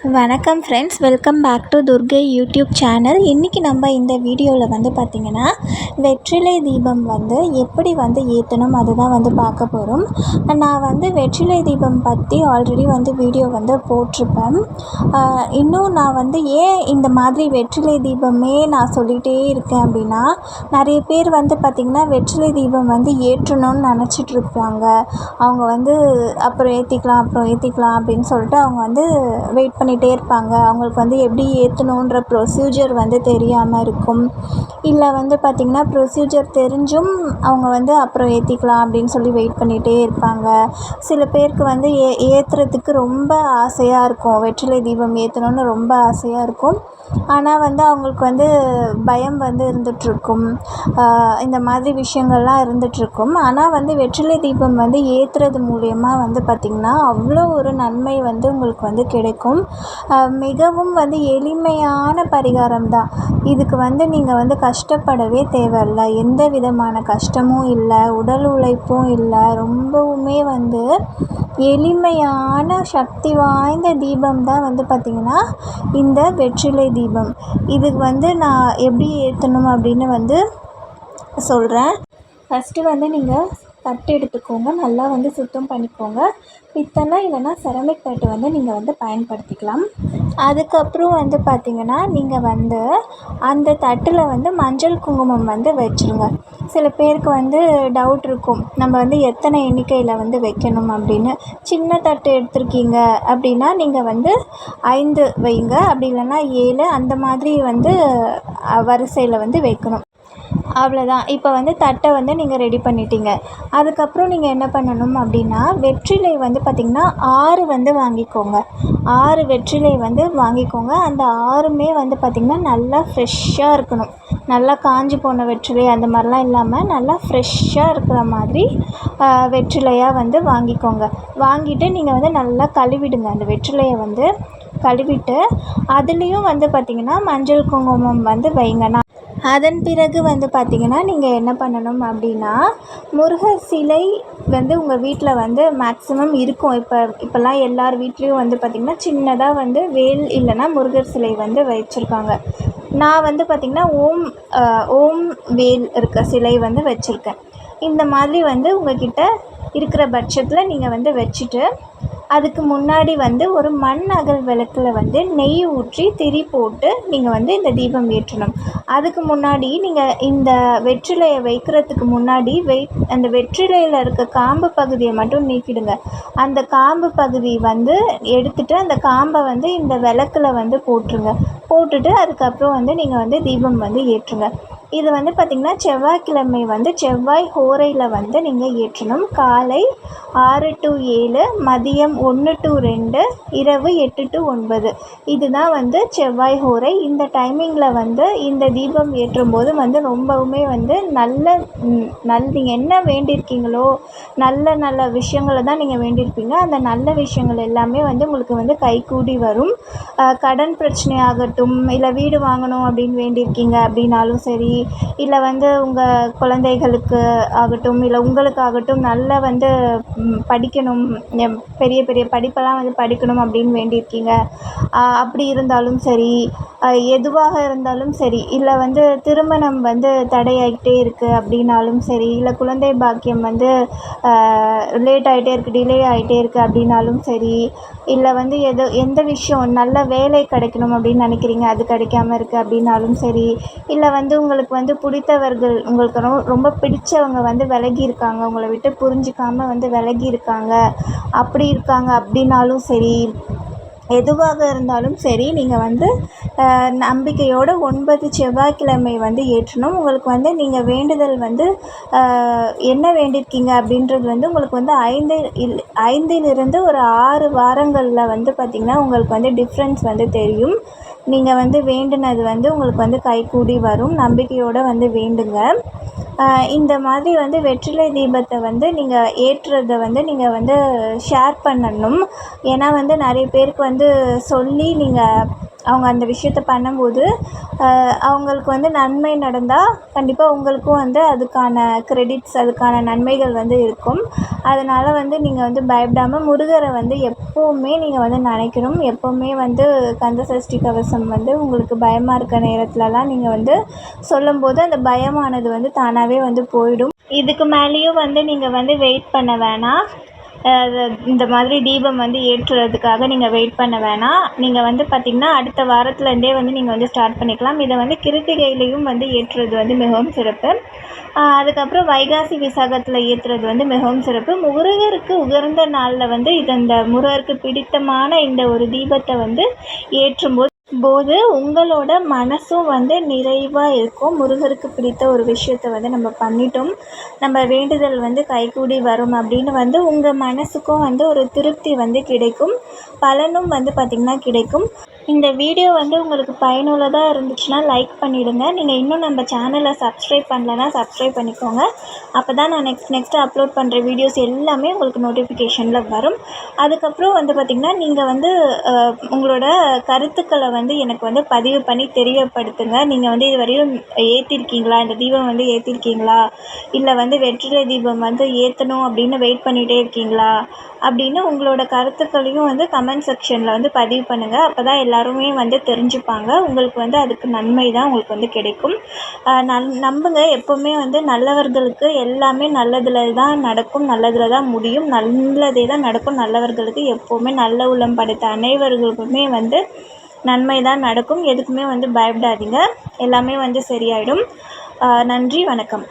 வணக்கம் friends welcome back to Durgai YouTube channel இன்றைக்கி நம்ம இந்த வீடியோவில் வந்து பார்த்திங்கன்னா வெற்றிலை தீபம் வந்து எப்படி வந்து ஏற்றணும் அதுதான் வந்து பார்க்க போகிறோம் நான் வந்து வெற்றிலை தீபம் பற்றி ஆல்ரெடி வந்து வீடியோ வந்து போட்டிருப்பேன். இன்னும் நான் வந்து ஏன் இந்த மாதிரி வெற்றிலை தீபமே நான் சொல்லிகிட்டே இருக்கேன் அப்படின்னா நிறைய பேர் வந்து பார்த்திங்கன்னா வெற்றிலை தீபம் வந்து ஏற்றணும்னு நினச்சிட்டு இருப்பாங்க. அவங்க வந்து அப்புறம் ஏற்றிக்கலாம் அப்புறம் ஏற்றிக்கலாம் அப்படின்னு சொல்லிட்டு அவங்க வந்து வெயிட் பண்ணிகிட்டே இருப்பாங்க. அவங்களுக்கு வந்து எப்படி ஏற்றணுன்ற ப்ரொசீஜர் வந்து தெரியாமல் இருக்கும். இல்லை வந்து பார்த்திங்கன்னா ப்ரொசீஜர் தெரிஞ்சும் அவங்க வந்து அப்புறம் ஏற்றிக்கலாம் அப்படின்னு சொல்லி வெயிட் பண்ணிகிட்டே இருப்பாங்க. சில பேருக்கு வந்து ஏ ஏற்றுறதுக்கு ரொம்ப ஆசையாக இருக்கும். வெற்றிலை தீபம் ஏற்றணுன்னு ரொம்ப ஆசையாக இருக்கும். ஆனால் வந்து அவங்களுக்கு வந்து பயம் வந்து இருந்துகிட்ருக்கும் இந்த மாதிரி விஷயங்கள்லாம் இருந்துகிட்ருக்கும் ஆனால் வந்து வெற்றிலை தீபம் வந்து ஏற்றுறது மூலயமா வந்து பார்த்திங்கன்னா அவ்வளோ ஒரு நன்மை வந்து உங்களுக்கு வந்து கிடைக்கும். மிகவும் வந்து எளிமையான பரிகாரம் தான் இதுக்கு வந்து நீங்கள் வந்து கஷ்டப்படவே தேவையில்ல. எந்த விதமான கஷ்டமும் இல்லை உடல் உழைப்பும் இல்லை. ரொம்பவுமே வந்து எளிமையான சக்தி வாய்ந்த தீபம் தான் வந்து பார்த்திங்கன்னா இந்த வெற்றிலை தீபம். இதுக்கு வந்து நான் எப்படி ஏற்றணும் அப்படின்னு வந்து சொல்கிறேன் ஃபஸ்ட்டு வந்து நீங்கள் தட்டு எடுத்துக்கோங்க. நல்லா வந்து சுத்தம் பண்ணிக்கோங்க. பித்தளை இல்லைன்னா செரமிக் தட்டு வந்து நீங்கள் வந்து பயன்படுத்திக்கலாம். அதுக்கப்புறம் வந்து பார்த்திங்கன்னா நீங்கள் வந்து அந்த தட்டில் வந்து மஞ்சள் குங்குமம் வந்து வச்சுருங்க. சில பேருக்கு வந்து டவுட் இருக்கும். நம்ம வந்து எத்தனை எண்ணிக்கையில் வந்து வைக்கணும் அப்படின்னு. சின்ன தட்டு எடுத்திருக்கீங்க அப்படின்னா நீங்கள் வந்து ஐந்து வைங்க. அப்படி இல்லைன்னா ஏழு. அந்த மாதிரி வந்து வரிசையில் வந்து வைக்கணும். அவ்வளோதான் இப்போ வந்து தட்டை வந்து நீங்கள் ரெடி பண்ணிட்டீங்க. அதுக்கப்புறம் நீங்கள் என்ன பண்ணணும் அப்படின்னா வெற்றிலை வந்து பார்த்திங்கன்னா ஆறு வந்து வாங்கிக்கோங்க. ஆறு வெற்றிலை வந்து வாங்கிக்கோங்க. அந்த ஆறுமே வந்து பார்த்திங்கன்னா நல்லா ஃப்ரெஷ்ஷாக இருக்கணும். நல்லா காஞ்சி போன வெற்றிலை அந்த மாதிரிலாம் இல்லாமல் நல்லா ஃப்ரெஷ்ஷாக இருக்கிற மாதிரி வெற்றிலையாக வந்து வாங்கிக்கோங்க. வாங்கிட்டு நீங்கள் வந்து நல்லா கழுவிடுங்க. அந்த வெற்றிலையை வந்து கழுவிட்டு அதுலேயும் வந்து பார்த்திங்கன்னா மஞ்சள் குங்குமம் வந்து வைங்க. நான் அதன் பிறகு வந்து பார்த்திங்கன்னா நீங்கள் என்ன பண்ணணும் அப்படின்னா முருகர் சிலை வந்து உங்கள் வீட்டில் வந்து மேக்ஸிமம் இருக்கும். இப்போ இப்போல்லாம் எல்லார் வீட்லேயும் வந்து பார்த்திங்கன்னா சின்னதாக வந்து வேல் இல்லைன்னா முருகர் சிலை வந்து வச்சுருக்காங்க. நான் வந்து பார்த்திங்கன்னா ஓம் ஓம் வேல் இருக்க சிலை வந்து வச்சுருக்கேன். இந்த மாதிரி வந்து உங்ககிட்ட இருக்கிற பட்சத்தில் நீங்கள் வந்து வச்சுட்டு அதுக்கு முன்னாடி வந்து ஒரு மண் அகல் விளக்கில் வந்து நெய் ஊற்றி திரி போட்டு நீங்கள் வந்து இந்த தீபம் ஏற்றணும். அதுக்கு முன்னாடி நீங்கள் இந்த வெற்றிலையை வைக்கிறதுக்கு முன்னாடி வெய் அந்த வெற்றிலையில் இருக்க காம்பு பகுதியை மட்டும் நீக்கிடுங்க. அந்த காம்பு பகுதி வந்து எடுத்துட்டு அந்த காம்பை வந்து இந்த விளக்கில் வந்து போட்டுருங்க. போட்டுட்டு அதுக்கப்புறம் வந்து நீங்கள் வந்து தீபம் வந்து ஏற்றுங்க. இது வந்து பார்த்திங்கன்னா செவ்வாய்க்கிழமை வந்து செவ்வாய் ஹோரையில் வந்து நீங்கள் ஏற்றணும். காலை ஆறு டு ஏழு மதியம் ஒன்று டு ரெண்டு இரவு எட்டு டு ஒன்பது. இதுதான் வந்து செவ்வாய் ஹோரை. இந்த டைமிங்கில் வந்து இந்த தீபம் ஏற்றும் போது வந்து ரொம்பவுமே வந்து நல்ல நல் நீங்கள் என்ன வேண்டியிருக்கீங்களோ நல்ல நல்ல விஷயங்களை தான் நீங்கள் வேண்டியிருப்பீங்க. அந்த நல்ல விஷயங்கள் எல்லாமே வந்து உங்களுக்கு வந்து கைகூடி வரும். கடன் பிரச்சனையாகட்டும் இல்லை வீடு வாங்கணும் அப்படின்னு வேண்டியிருக்கீங்க அப்படின்னாலும் சரி இல்லை வந்து உங்கள் குழந்தைகளுக்கு ஆகட்டும் இல்லை உங்களுக்காகட்டும் நல்ல வந்து படிக்கணும் எம், பெரிய பெரிய படிப்பெல்லாம் வந்து படிக்கணும் அப்படின்னு வேண்டியிருக்கீங்க. அப்படி இருந்தாலும் சரி எதுவாக இருந்தாலும் சரி இல்லை வந்து திருமணம் வந்து தடையாகிட்டே இருக்குது அப்படின்னாலும் சரி இல்லை குழந்தை பாக்கியம் வந்து லேட் ஆகிட்டே இருக்குது டிலே ஆகிட்டே இருக்குது அப்படின்னாலும் சரி இல்லை வந்து எது எந்த விஷயம் நல்ல வேலை கிடைக்கணும் அப்படின்னு நினைக்கிறீங்க அது கிடைக்காம இருக்குது அப்படின்னாலும் சரி இல்லை வந்து உங்களுக்கு வந்து பிடித்தவர்கள் உங்களுக்கு ரொம்ப ரொம்ப பிடிச்சவங்க வந்து விலகி இருக்காங்க. உங்களை விட்டு புரிஞ்சுக்காமல் வந்து விலகி இருக்காங்க. அப்படி இருக்காங்க அப்படின்னாலும் சரி எதுவாக இருந்தாலும் சரி நீங்கள் வந்து நம்பிக்கையோட ஒன்பது செவ்வாய்க்கிழமை வந்து ஏற்றணும். உங்களுக்கு வந்து நீங்கள் வேண்டுதல் வந்து என்ன வேண்டியிருக்கீங்க அப்படின்றது வந்து உங்களுக்கு வந்து ஐந்து இல் ஐந்திலிருந்து ஒரு ஆறு வாரங்களில் வந்து பார்த்திங்கன்னா உங்களுக்கு வந்து டிஃப்ரென்ஸ் வந்து தெரியும். நீங்கள் வந்து வேண்டுனது வந்து உங்களுக்கு வந்து கைகூடி வரும். நம்பிக்கையோடு வந்து வேண்டுங்க. இந்த மாதிரி வந்து வெற்றிலை தீபத்தை வந்து நீங்கள் ஏற்றுறத வந்து நீங்கள் வந்து ஷேர் பண்ணணும். ஏன்னா வந்து நிறைய பேருக்கு வந்து சொல்லி நீங்கள் அவங்க அந்த விஷயத்த பண்ணும்போது அவங்களுக்கு வந்து நன்மை நடந்தால் கண்டிப்பாக உங்களுக்கும் வந்து அதுக்கான க்ரெடிட்ஸ் அதுக்கான நன்மைகள் வந்து இருக்கும். அதனால் வந்து நீங்கள் வந்து பயப்படாமல் முருகரை வந்து எப்போவுமே நீங்கள் வந்து நினைக்கணும். எப்போவுமே வந்து கந்த சஷ்டி கவசம் வந்து உங்களுக்கு பயமாக இருக்க நேரத்துலலாம் நீங்கள் வந்து சொல்லும்போது அந்த பயமானது வந்து தானாகவே வந்து போயிடும். இதுக்கு மேலேயும் வந்து நீங்கள் வந்து வெயிட் பண்ண வேணாம். இந்த மாதிரி தீபம் வந்து ஏற்றுறதுக்காக நீங்கள் வெயிட் பண்ண வேணாம். நீங்கள் வந்து பார்த்திங்கன்னா அடுத்த வாரத்துலேருந்தே வந்து நீங்கள் வந்து ஸ்டார்ட் பண்ணிக்கலாம். இதை வந்து கிருத்திகையிலையும் வந்து ஏற்றுறது வந்து மிகவும் சிறப்பு. அதுக்கப்புறம் வைகாசி விசாகத்தில் ஏற்றுறது வந்து மிகவும் சிறப்பு. முருகருக்கு உகந்த நாளில் வந்து இது இந்த முருகருக்கு பிடித்தமான இந்த ஒரு தீபத்தை வந்து ஏற்றும்போது போது உங்களோட மனசும் வந்து நிறைவாக இருக்கும். முருகருக்கு பிடித்த ஒரு விஷயத்த வந்து நம்ம பண்ணிட்டோம். நம்ம வேண்டுதல் வந்து கைகூடி வரும் அப்படின்னு வந்து உங்கள் மனசுக்கும் வந்து ஒரு திருப்தி வந்து கிடைக்கும். பலனும் வந்து பார்த்திங்கன்னா கிடைக்கும். இந்த வீடியோ வந்து உங்களுக்கு பயனுள்ளதாக இருந்துச்சுன்னா லைக் பண்ணிவிடுங்க நீங்கள் இன்னும் நம்ம சேனலை சப்ஸ்கிரைப் பண்ணலன்னா சப்ஸ்கிரைப் பண்ணிக்கோங்க. அப்போ தான் நான் நெக்ஸ்ட் நெக்ஸ்ட்டு அப்லோட் பண்ணுற வீடியோஸ் எல்லாமே உங்களுக்கு நோட்டிஃபிகேஷனில் வரும். அதுக்கப்புறம் வந்து பார்த்திங்கன்னா நீங்கள் வந்து உங்களோட கருத்துக்களை வந்து எனக்கு வந்து பதிவு பண்ணி தெரியப்படுத்துங்க. நீங்கள் வந்து இது வரையும் ஏற்றிருக்கீங்களா இந்த தீபம் வந்து ஏற்றிருக்கீங்களா இல்லை வந்து வெற்றிலை தீபம் வந்து ஏற்றணும் அப்படின்னு வெயிட் பண்ணிகிட்டே இருக்கீங்களா? அப்படின்னு உங்களோட கருத்துக்களையும் வந்து கமெண்ட் செக்ஷனில் வந்து பதிவு பண்ணுங்கள் அப்போ தான் எல்லாருமே வந்து தெரிஞ்சுப்பாங்க. உங்களுக்கு வந்து அதுக்கு நன்மை தான் உங்களுக்கு வந்து கிடைக்கும். நன் நம்புங்க. எப்போவுமே வந்து நல்லவர்களுக்கு எல்லாமே நல்லதில் தான் நடக்கும் நல்லதில் தான் முடியும். நல்லதே தான் நடக்கும். நல்லவர்களுக்கு எப்போவுமே நல்ல உள்ளம் படைத்த அனைவர்களுக்குமே வந்து நன்மை தான் நடக்கும். எதுக்குமே வந்து பயப்படாதீங்க. எல்லாமே வந்து சரியாயிடும். நன்றி. வணக்கம்.